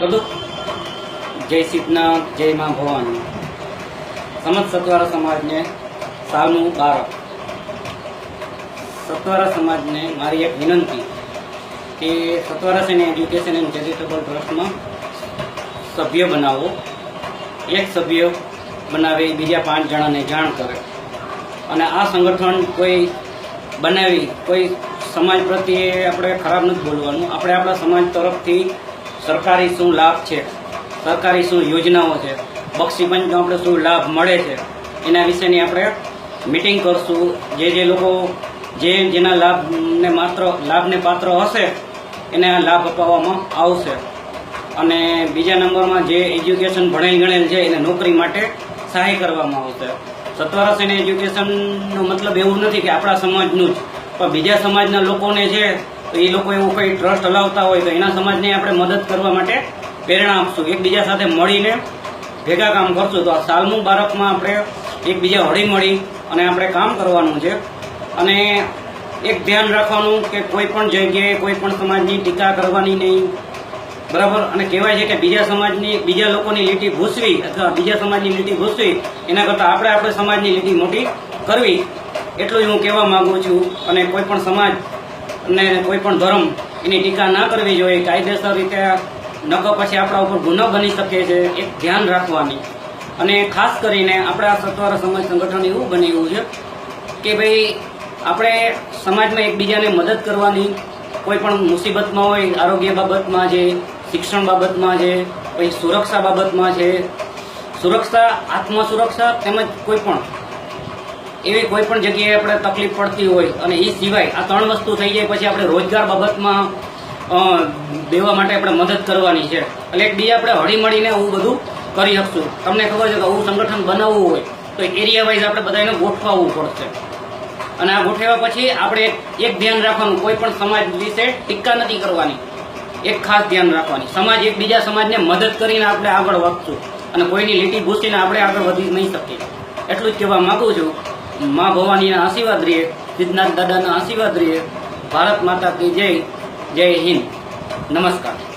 જય સિદ્ધનાથ, જય મા ભવાની. સમજ સતવારા સમાજને સાવનું બારક સતવારા સમાજને મારી એક વિનંતી કે સતવારા સેને એજ્યુકેશન એન્ડ ચેરિટેબલ ટ્રસ્ટમાં સભ્ય બનાવો. એક સભ્ય બનાવે બીજા પાંચ જણાને જાણ કરે. અને આ સંગઠન કોઈ બનાવી, કોઈ સમાજ પ્રત્યે આપણે ખરાબ નથી બોલવાનું. આપણે આપણા સમાજ તરફથી સરકારી શું લાભ છે? સરકારી શું યોજનાઓ છે? બક્ષીપંચનો આપણે શું લાભ મળે છે? એના વિશેની આપણે મિટિંગ કરશું. જે જે લોકો જે જેના લાભને માત્ર લાભને પાત્ર હશે, એને આ લાભ અપાવવામાં આવશે. અને બીજા નંબરમાં જે એજ્યુકેશન ભણેલ ગણેલ છે, એને નોકરી માટે સહાય કરવામાં આવશે. સત્વરસ એને એજ્યુકેશનનો મતલબ એવું નથી કે આપણા સમાજનું જ. પણ બીજા સમાજના લોકોને છે તો એ લોકો એવું કંઈ ટ્રસ્ટ હલાવતા હોય તો એના સમાજને આપણે મદદ કરવા માટે પ્રેરણા આપશું. એકબીજા સાથે મળીને ભેગા કામ કરશું. તો આ સાલમું બાળકમાં આપણે એકબીજા હળી મળી અને આપણે કામ કરવાનું છે. અને એક ધ્યાન રાખવાનું કે કોઈ પણ જગ્યાએ કોઈ પણ સમાજની ટીકા કરવાની નહીં. બરાબર? અને કહેવાય છે કે બીજા સમાજની, બીજા લોકોની લીટી ભૂસવી અથવા બીજા સમાજની લીટી ભૂસવી, એના કરતાં આપણે આપણે સમાજની લીટી મોટી કરવી. એટલું જ હું કહેવા માગું છું. અને કોઈ પણ સમાજ અને કોઈ પણ ધર્મ એની ટીકા ના કરવી જોઈએ, કાયદેસર રીતે નકર પછી આપણા ઉપર ગુનો બની શકે છે, એક ધ્યાન રાખવાની. અને ખાસ કરીને આપણા સત્વર સમાજ સંગઠન એવું બની ગયું છે કે ભાઈ, આપણે સમાજમાં એકબીજાને મદદ કરવાની કોઈ પણ મુસીબતમાં હોય, આરોગ્ય બાબતમાં છે, શિક્ષણ બાબતમાં છે, પછી સુરક્ષા બાબતમાં છે. સુરક્ષા, આત્મસુરક્ષા તેમજ કોઈ પણ એવી કોઈ પણ જગ્યાએ આપણે તકલીફ પડતી હોય અને એ સિવાય આ ત્રણ વસ્તુ થઈ જાય પછી આપણે રોજગાર બાબતમાં દેવા માટે આપણે મદદ કરવાની છે. એટલે એકબીજા આપણે હળીમળીને હું બધું કરી શકશું. તમને ખબર છે કે આવું સંગઠન બનાવવું હોય તો એરિયા વાઇઝ આપણે બધાને ગોઠવાવું પડશે. અને આ ગોઠવ્યા પછી આપણે એક ધ્યાન રાખવાનું, કોઈ પણ સમાજ વિશે ટીકા નથી કરવાની. એક ખાસ ધ્યાન રાખવાની. સમાજ એકબીજા સમાજને મદદ કરીને આપણે આગળ વધશું. અને કોઈની લીટી ભૂસીને આપણે આગળ વધી નહીં શકીએ. એટલું જ કહેવા માગું છું. મા ભવાનીના આશીર્વાદ રહીએ, સિદ્ધનાથ દાદાના આશીર્વાદ રહીએ. ભારત માતા કી જય જય હિન્દ. નમસ્કાર.